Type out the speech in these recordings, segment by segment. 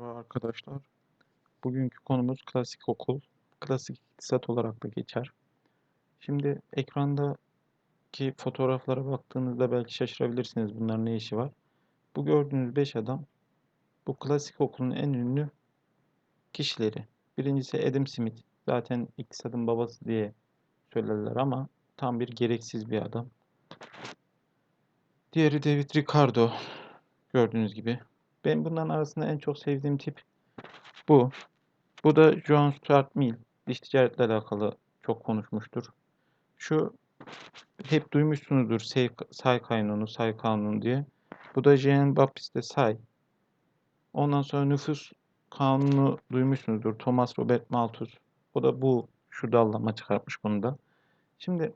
Merhaba arkadaşlar. Bugünkü konumuz klasik okul. Klasik iktisat olarak da geçer. Şimdi ekrandaki fotoğraflara baktığınızda belki şaşırabilirsiniz bunların ne işi var. Bu gördüğünüz 5 adam bu klasik okulun en ünlü kişileri. Birincisi Adam Smith. Zaten iktisadın babası diye söylerler ama tam bir gereksiz bir adam. Diğeri David Ricardo. Gördüğünüz gibi. Ben bunların arasında en çok sevdiğim tip bu. Bu da John Stuart Mill. Dış ticaretle alakalı çok konuşmuştur. Şu hep duymuşsunuzdur say, say kanunu, say kanunu diye. Bu da Jean Baptiste Say. Ondan sonra nüfus kanunu duymuşsunuzdur. Thomas Robert Malthus. O da bu şu dallama çıkartmış bunu da. Şimdi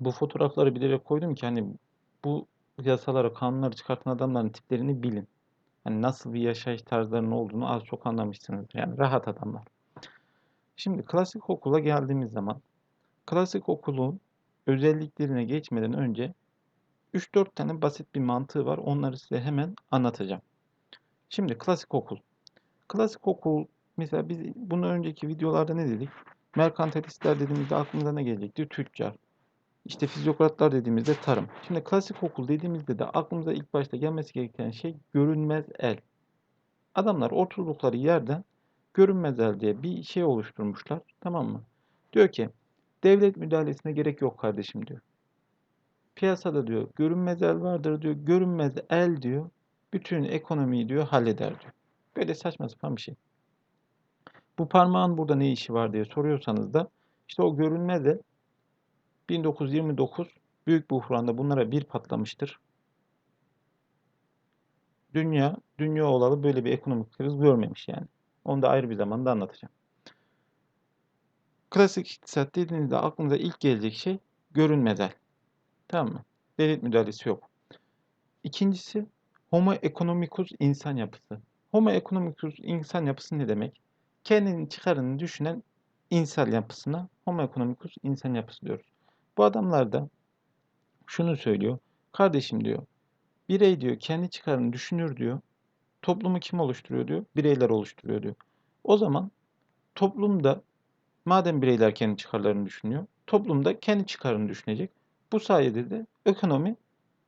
bu fotoğrafları bilerek koydum ki hani bu yasaları, kanunları çıkartan adamların tiplerini bilin. Hani nasıl bir yaşayış tarzlarının olduğunu az çok anlamışsınız. Yani rahat adamlar. Şimdi klasik okula geldiğimiz zaman klasik okulun özelliklerine geçmeden önce 3-4 tane basit bir mantığı var. Onları size hemen anlatacağım. Şimdi klasik okul. Klasik okul mesela biz bunun önceki videolarda ne dedik? Merkantilistler dediğimizde aklımıza ne gelecekti? Tüccar. İşte fizyokratlar dediğimizde tarım. Şimdi klasik okul dediğimizde de aklımıza ilk başta gelmesi gereken şey görünmez el. Adamlar oturdukları yerden görünmez el diye bir şey oluşturmuşlar. Tamam mı? Diyor ki devlet müdahalesine gerek yok kardeşim diyor. Piyasada diyor görünmez el vardır diyor. Görünmez el diyor. Bütün ekonomiyi diyor halleder diyor. Böyle saçma sapan bir şey. Bu parmağın burada ne işi var diye soruyorsanız da işte o görünmez el 1929 büyük buhranda bunlara bir patlamıştır. Dünya, dünya olalı böyle bir ekonomik kriz görmemiş yani. Onu da ayrı bir zamanda anlatacağım. Klasik iktisat dediğinizde aklınıza ilk gelecek şey görünmezler. Tamam mı? Devlet müdahalesi yok. İkincisi Homo economicus insan yapısı. Homo economicus insan yapısı ne demek? Kendinin çıkarını düşünen insan yapısına Homo economicus insan yapısı diyoruz. Bu adamlar da şunu söylüyor. Kardeşim diyor. Birey diyor kendi çıkarını düşünür diyor. Toplumu kim oluşturuyor diyor. Bireyler oluşturuyor diyor. O zaman toplumda madem bireyler kendi çıkarlarını düşünüyor. Toplumda kendi çıkarını düşünecek. Bu sayede de ekonomi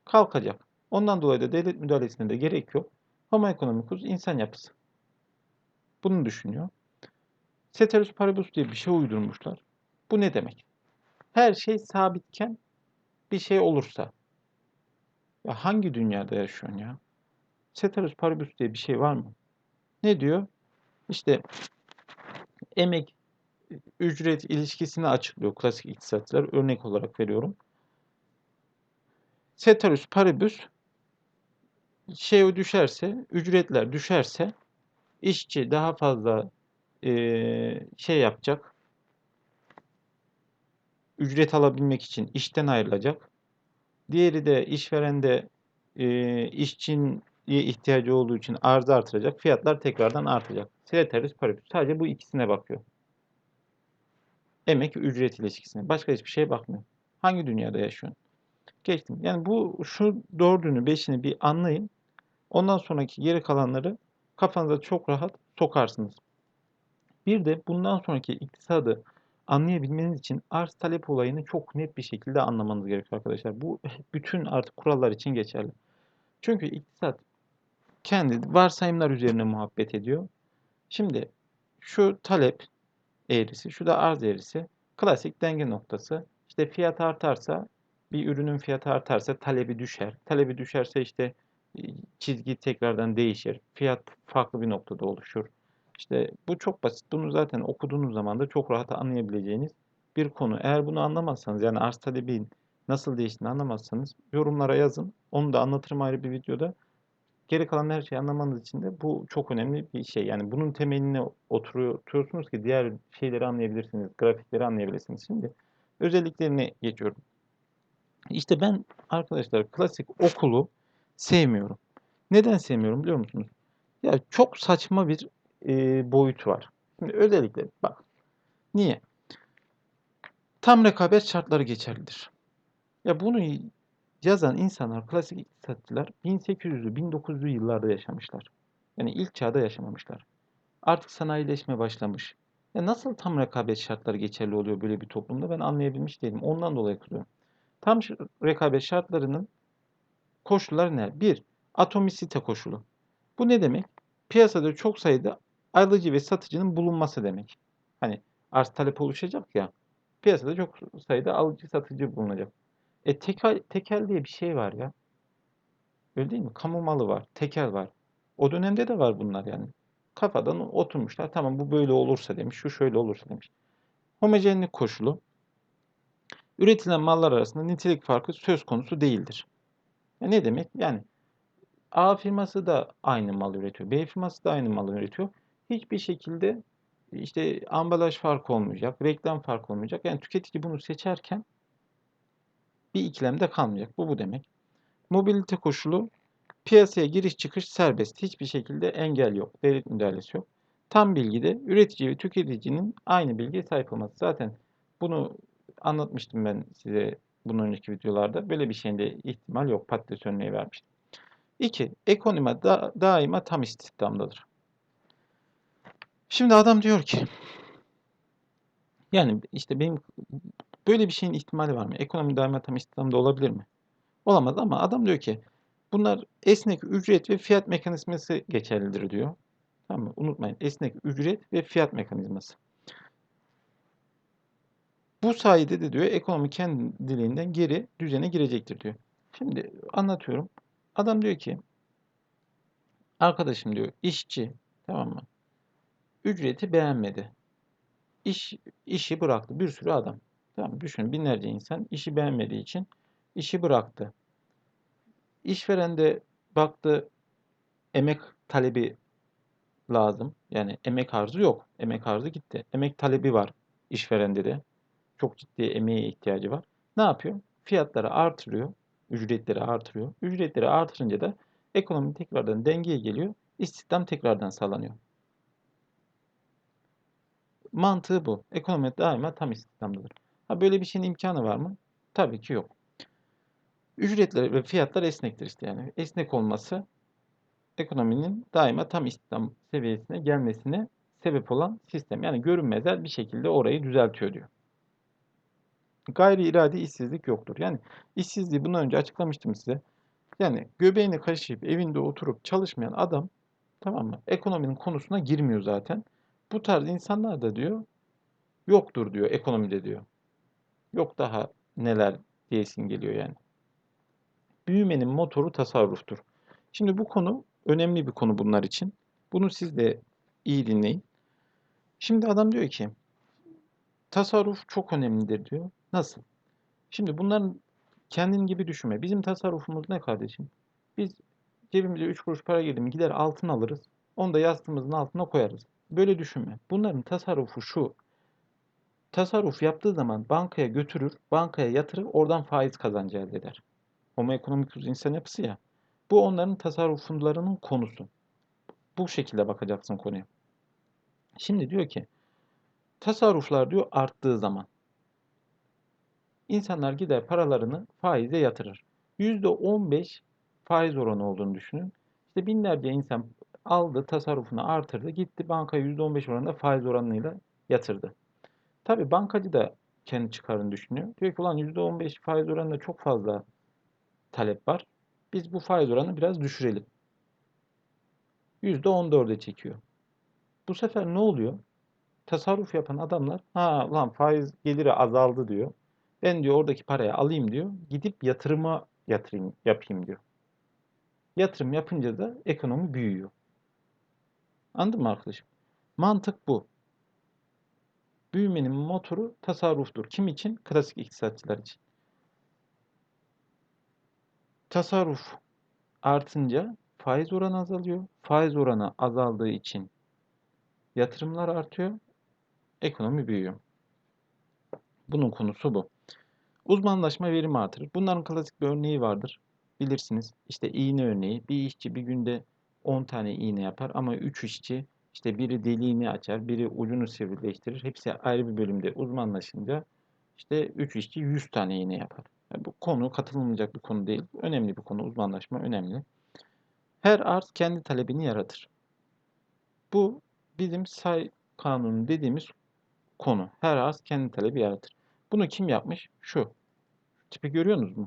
kalkacak. Ondan dolayı da devlet müdahalesine de gerek yok. Homo economicus insan yapısı. Bunu düşünüyor. Ceteris paribus diye bir şey uydurmuşlar. Bu ne demek? Her şey sabitken bir şey olursa. Ya hangi dünyada yaşıyorsun ya? Ceteris paribus diye bir şey var mı? Ne diyor? İşte emek ücret ilişkisini açıklıyor klasik iktisatçılar. Örnek olarak veriyorum. Ceteris paribus şey düşerse, ücretler düşerse işçi daha fazla e, şey yapacak. Ücret alabilmek için işten ayrılacak. Diğeri de işveren de e, işçiye ihtiyacı olduğu için arzı artıracak. Fiyatlar tekrardan artacak. Ceteris paribus. Sadece bu ikisine bakıyor. Emek ücret ilişkisine. Başka hiçbir şeye bakmıyor. Hangi dünyada yaşıyorsun? Geçtim. Yani bu şu dördünü, beşini bir anlayın. Ondan sonraki geri kalanları kafanıza çok rahat sokarsınız. Bir de bundan sonraki iktisadı anlayabilmeniz için arz talep olayını çok net bir şekilde anlamanız gerekiyor arkadaşlar. Bu bütün artık kurallar için geçerli. Çünkü iktisat kendi varsayımlar üzerine muhabbet ediyor. Şimdi şu talep eğrisi, şu da arz eğrisi. Klasik denge noktası. İşte fiyat artarsa, bir ürünün fiyatı artarsa talebi düşer. Talebi düşerse işte çizgi tekrardan değişir. Fiyat farklı bir noktada oluşur. İşte bu çok basit. Bunu zaten okuduğunuz zaman da çok rahat anlayabileceğiniz bir konu. Eğer bunu anlamazsanız yani arz talebin nasıl değiştiğini anlamazsanız yorumlara yazın. Onu da anlatırım ayrı bir videoda. Geri kalan her şeyi anlamanız için de bu çok önemli bir şey. Yani bunun temeline oturuyorsunuz ki diğer şeyleri anlayabilirsiniz, grafikleri anlayabilirsiniz. Şimdi özelliklerine geçiyorum. İşte ben arkadaşlar klasik okulu sevmiyorum. Neden sevmiyorum biliyor musunuz? Ya çok saçma bir e, boyut var. Şimdi özellikle bak. Niye? Tam rekabet şartları geçerlidir. Ya bunu yazan insanlar, klasik iktisatçılar 1800'lü, 1900'lü yıllarda yaşamışlar. Yani ilk çağda yaşamamışlar. Artık sanayileşme başlamış. Ya nasıl tam rekabet şartları geçerli oluyor böyle bir toplumda ben anlayabilmiş değilim. Ondan dolayı kızıyorum. Tam rekabet şartlarının koşulları ne? Bir, atomisite koşulu. Bu ne demek? Piyasada çok sayıda alıcı ve satıcının bulunması demek. Hani arz talep oluşacak ya. Piyasada çok sayıda alıcı satıcı bulunacak. E tekel, tekel diye bir şey var ya. Öyle değil mi? Kamu malı var, tekel var. O dönemde de var bunlar yani. Kafadan oturmuşlar. Tamam bu böyle olursa demiş, şu şöyle olursa demiş. Homojenlik koşulu. Üretilen mallar arasında nitelik farkı söz konusu değildir. Ya ne demek? Yani A firması da aynı mal üretiyor. B firması da aynı mal üretiyor. Hiçbir şekilde işte ambalaj farkı olmayacak, reklam farkı olmayacak. Yani tüketici bunu seçerken bir ikilemde kalmayacak. Bu bu demek. Mobilite koşulu piyasaya giriş çıkış serbest. Hiçbir şekilde engel yok. Devlet müdahalesi yok. Tam bilgide üretici ve tüketicinin aynı bilgiye sahip olması. Zaten bunu anlatmıştım ben size bunun önceki videolarda. Böyle bir şeyin de ihtimal yok. Patates örneği vermiştim. 2. Ekonomi da, daima tam istihdamdadır. Şimdi adam diyor ki yani işte benim böyle bir şeyin ihtimali var mı? Ekonomi daima tam istihdamda olabilir mi? Olamaz ama adam diyor ki bunlar esnek ücret ve fiyat mekanizması geçerlidir diyor. Tamam mı? Unutmayın. Esnek ücret ve fiyat mekanizması. Bu sayede de diyor ekonomi kendiliğinden geri düzene girecektir diyor. Şimdi anlatıyorum. Adam diyor ki arkadaşım diyor işçi tamam mı? Ücreti beğenmedi. İş, işi bıraktı. Bir sürü adam. Tamam Düşünün binlerce insan işi beğenmediği için işi bıraktı. İşveren de baktı emek talebi lazım. Yani emek arzı yok. Emek arzı gitti. Emek talebi var işverende de. Çok ciddi emeğe ihtiyacı var. Ne yapıyor? Fiyatları artırıyor. Ücretleri artırıyor. Ücretleri artırınca da ekonomi tekrardan dengeye geliyor. İstihdam tekrardan sağlanıyor. Mantığı bu. Ekonomi daima tam istihdamdadır. Ha böyle bir şeyin imkanı var mı? Tabii ki yok. Ücretler ve fiyatlar esnektir işte yani. Esnek olması ekonominin daima tam istihdam seviyesine gelmesine sebep olan sistem. Yani görünmezler bir şekilde orayı düzeltiyor diyor. Gayri iradi işsizlik yoktur. Yani işsizliği bundan önce açıklamıştım size. Yani göbeğini kaşıyıp evinde oturup çalışmayan adam tamam mı? Ekonominin konusuna girmiyor zaten. Bu tarz insanlar da diyor yoktur diyor ekonomide diyor. Yok daha neler diyesin geliyor yani. Büyümenin motoru tasarruftur. Şimdi bu konu önemli bir konu bunlar için. Bunu siz de iyi dinleyin. Şimdi adam diyor ki tasarruf çok önemlidir diyor. Nasıl? Şimdi bunların kendin gibi düşünme. Bizim tasarrufumuz ne kardeşim? Biz cebimize 3 kuruş para girdi mi gider altın alırız. Onu da yastığımızın altına koyarız. Böyle düşünme. Bunların tasarrufu şu. Tasarruf yaptığı zaman bankaya götürür, bankaya yatırır, oradan faiz kazancı elde eder. Homo economicus insan yapısı ya. Bu onların tasarruflarının konusu. Bu şekilde bakacaksın konuya. Şimdi diyor ki tasarruflar diyor arttığı zaman insanlar gider paralarını faize yatırır. %15 faiz oranı olduğunu düşünün. İşte binlerce insan aldı, tasarrufunu artırdı, gitti bankaya %15 oranında faiz oranıyla yatırdı. Tabii bankacı da kendi çıkarını düşünüyor. Diyor ki ulan %15 faiz oranında çok fazla talep var. Biz bu faiz oranını biraz düşürelim. %14'e çekiyor. Bu sefer ne oluyor? Tasarruf yapan adamlar ha ulan faiz geliri azaldı diyor. Ben diyor oradaki parayı alayım diyor. Gidip yatırıma yatırayım, yapayım diyor. Yatırım yapınca da ekonomi büyüyor. Anladın mı arkadaşım? Mantık bu. Büyümenin motoru tasarruftur. Kim için? Klasik iktisatçılar için. Tasarruf artınca faiz oranı azalıyor. Faiz oranı azaldığı için yatırımlar artıyor. Ekonomi büyüyor. Bunun konusu bu. Uzmanlaşma verimi artırır. Bunların klasik bir örneği vardır. Bilirsiniz. İşte iğne örneği. Bir işçi bir günde 10 tane iğne yapar ama 3 işçi işte biri deliğini açar, biri ucunu sivrileştirir. Hepsi ayrı bir bölümde uzmanlaşınca işte 3 işçi 100 tane iğne yapar. Yani bu konu katılmayacak bir konu değil. Önemli bir konu. Uzmanlaşma önemli. Her arz kendi talebini yaratır. Bu bizim say kanunu dediğimiz konu. Her arz kendi talebi yaratır. Bunu kim yapmış? Şu. Tipi görüyorsunuz mu?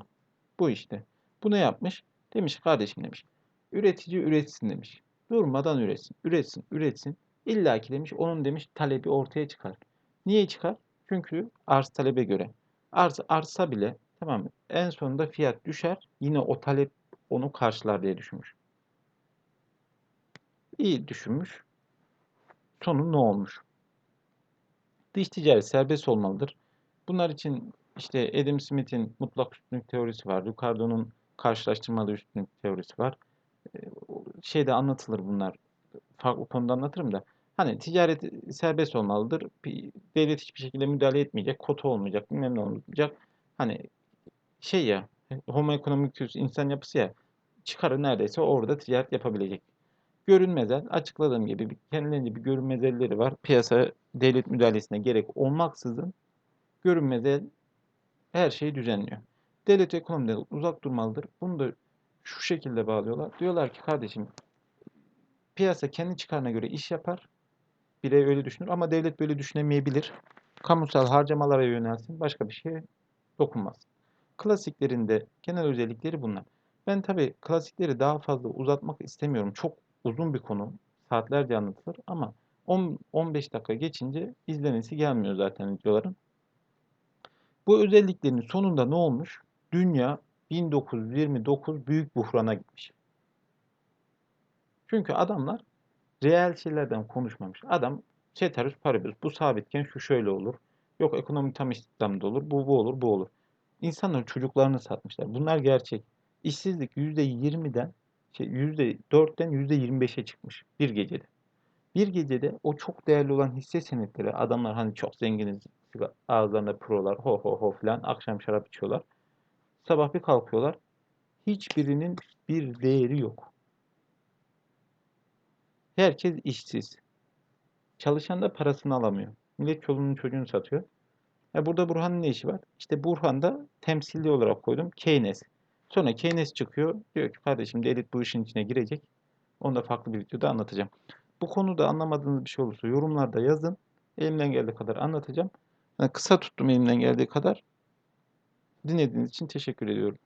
Bu işte. Bu ne yapmış? Demiş kardeşim demiş. Üretici üretsin demiş. Durmadan üretsin. Üretsin, üretsin. İlla ki demiş onun demiş talebi ortaya çıkar. Niye çıkar? Çünkü arz talebe göre. Arz artsa bile tamam mı? En sonunda fiyat düşer. Yine o talep onu karşılar diye düşünmüş. İyi düşünmüş. Sonu ne olmuş? Dış ticaret serbest olmalıdır. Bunlar için işte Adam Smith'in mutlak üstünlük teorisi var. Ricardo'nun karşılaştırmalı üstünlük teorisi var. Şeyde anlatılır bunlar. Farklı konuda anlatırım da. Hani ticaret serbest olmalıdır. Devlet hiçbir şekilde müdahale etmeyecek. Kota olmayacak. Bilmem ne olmayacak. Hani şey ya homo economicus insan yapısı ya çıkarı neredeyse orada ticaret yapabilecek. Görünmezel açıkladığım gibi kendilerince bir görünmezelleri var. Piyasa devlet müdahalesine gerek olmaksızın görünmezel her şeyi düzenliyor. Devlet ekonomiden uzak durmalıdır. Bunu da şu şekilde bağlıyorlar. Diyorlar ki kardeşim piyasa kendi çıkarına göre iş yapar. Birey öyle düşünür ama devlet böyle düşünemeyebilir. Kamusal harcamalara yönelsin. Başka bir şeye dokunmaz. Klasiklerinde genel özellikleri bunlar. Ben tabii klasikleri daha fazla uzatmak istemiyorum. Çok uzun bir konu. Saatlerce anlatılır ama 10-15 dakika geçince izlenesi gelmiyor zaten videoların. Bu özelliklerin sonunda ne olmuş? Dünya 1929 büyük buhrana gitmiş. Çünkü adamlar reel şeylerden konuşmamış. Adam ceteris paribus bu sabitken şu şöyle olur. Yok ekonomi tam istihdamda olur. Bu bu olur bu olur. İnsanların çocuklarını satmışlar. Bunlar gerçek. İşsizlik %20'den şey %4'ten %25'e çıkmış bir gecede. Bir gecede o çok değerli olan hisse senetleri adamlar hani çok zenginiz ağızlarında prolar ho ho ho filan akşam şarap içiyorlar. Sabah bir kalkıyorlar. Hiçbirinin bir değeri yok. Herkes işsiz. Çalışan da parasını alamıyor. Millet çoluğunun çocuğunu satıyor. E burada Burhan'ın ne işi var? İşte Burhan'da temsilli olarak koydum Keynes. Sonra Keynes çıkıyor. Diyor ki kardeşim devlet bu işin içine girecek. Onu da farklı bir videoda anlatacağım. Bu konuda anlamadığınız bir şey olursa yorumlarda yazın. Elimden geldiği kadar anlatacağım. Yani kısa tuttum elimden geldiği kadar. Dinlediğiniz için teşekkür ediyorum.